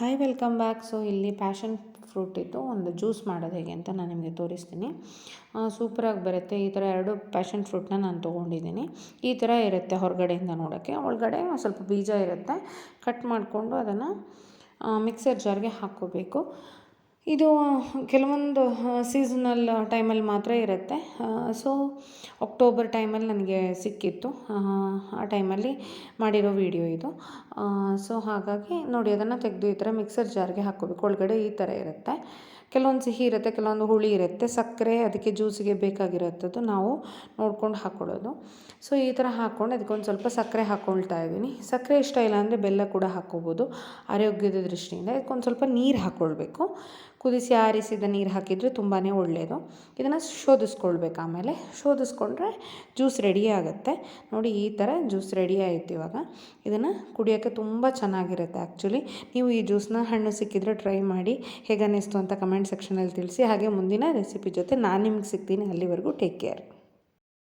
Hi welcome back so ಇಲ್ಲಿ passion fruit ಇತ್ತು ಒಂದು ಜ್ಯೂಸ್ ಮಾಡೋದು ಹೇಗೆ ಅಂತ ನಾನು ನಿಮಗೆ ತೋರಿಸ್ತೀನಿ. ಸೂಪರಾಗಿ ಬರುತ್ತೆ. ಈ ಥರ ಎರಡು ಪ್ಯಾಷನ್ ಫ್ರೂಟ್ನ ನಾನು ತೊಗೊಂಡಿದ್ದೀನಿ ಈ ಥರ ಇರುತ್ತೆ ಹೊರಗಡೆಯಿಂದ ನೋಡೋಕ್ಕೆ. ಒಳಗಡೆ ಸ್ವಲ್ಪ ಬೀಜ ಇರುತ್ತೆ. ಕಟ್ ಮಾಡಿಕೊಂಡು ಅದನ್ನು ಮಿಕ್ಸರ್ ಜಾರ್ಗೆ ಹಾಕ್ಕೋಬೇಕು. ಇದು ಕೆಲವೊಂದು ಸೀಸನಲ್ ಟೈಮಲ್ಲಿ ಮಾತ್ರ ಇರುತ್ತೆ. ಸೊ ಅಕ್ಟೋಬರ್ ಟೈಮಲ್ಲಿ ನನಗೆ ಸಿಕ್ಕಿತ್ತು. ಆ ಟೈಮಲ್ಲಿ ಮಾಡಿರೋ ವಿಡಿಯೋ ಇದು. ಸೊ ಹಾಗಾಗಿ ನೋಡಿ, ಅದನ್ನು ತೆಗೆದು ಈ ಥರ ಮಿಕ್ಸರ್ ಜಾರ್ಗೆ ಹಾಕ್ಕೋಬೇಕು. ಒಳಗಡೆ ಈ ಥರ ಇರುತ್ತೆ. ಕೆಲವೊಂದು ಸಿಹಿ ಇರುತ್ತೆ, ಕೆಲವೊಂದು ಹುಳಿ ಇರುತ್ತೆ. ಸಕ್ಕರೆ, ಅದಕ್ಕೆ ಜ್ಯೂಸಿಗೆ ಬೇಕಾಗಿರೋಂಥದ್ದು ನಾವು ನೋಡ್ಕೊಂಡು ಹಾಕ್ಕೊಳ್ಳೋದು ಸೊ ಈ ಥರ ಹಾಕ್ಕೊಂಡು ಅದಕ್ಕೊಂದು ಸ್ವಲ್ಪ ಸಕ್ಕರೆ ಹಾಕ್ಕೊಳ್ತಾ ಇದ್ದೀನಿ. ಸಕ್ಕರೆ ಇಷ್ಟ ಇಲ್ಲ ಅಂದರೆ ಬೆಲ್ಲ ಕೂಡ ಹಾಕ್ಕೋಬೋದು. ಆರೋಗ್ಯದ ದೃಷ್ಟಿಯಿಂದ. ಇದಕ್ಕೊಂದು ಸ್ವಲ್ಪ ನೀರು ಹಾಕ್ಕೊಳ್ಬೇಕು ಕುದಿಸಿ ಆರಿಸಿದ ನೀರು ಹಾಕಿದರೆ ತುಂಬಾ ಒಳ್ಳೆಯದು. ಇದನ್ನು ಶೋಧಿಸ್ಕೊಳ್ಬೇಕು ಆಮೇಲೆ. ಶೋಧಿಸ್ಕೊಂಡ್ರೆ ಜ್ಯೂಸ್ ರೆಡಿ ಆಗುತ್ತೆ. ನೋಡಿ ಈ ಥರ ಜ್ಯೂಸ್ ರೆಡಿ ಆಯಿತು ಇವಾಗ. ಇದನ್ನು ಕುಡಿಯೋಕ್ಕೆ ತುಂಬ ಚೆನ್ನಾಗಿರುತ್ತೆ ಆ್ಯಕ್ಚುಲಿ. ನೀವು ಈ ಜ್ಯೂಸ್ನ ಹಣ್ಣು ಸಿಕ್ಕಿದರೆ ಟ್ರೈ ಮಾಡಿ. ಹೇಗೆ ಅನ್ನಿಸ್ತು ಅಂತ ಕಮೆಂಟ್ ಸೆಕ್ಷನಲ್ಲಿ ತಿಳಿಸಿ. ಹಾಗೆ ಮುಂದಿನ ರೆಸಿಪಿ ಜೊತೆ ನಾನು ನಿಮ್ಗೆ ಸಿಗ್ತೀನಿ ಅಲ್ಲಿವರೆಗೂ. Take care.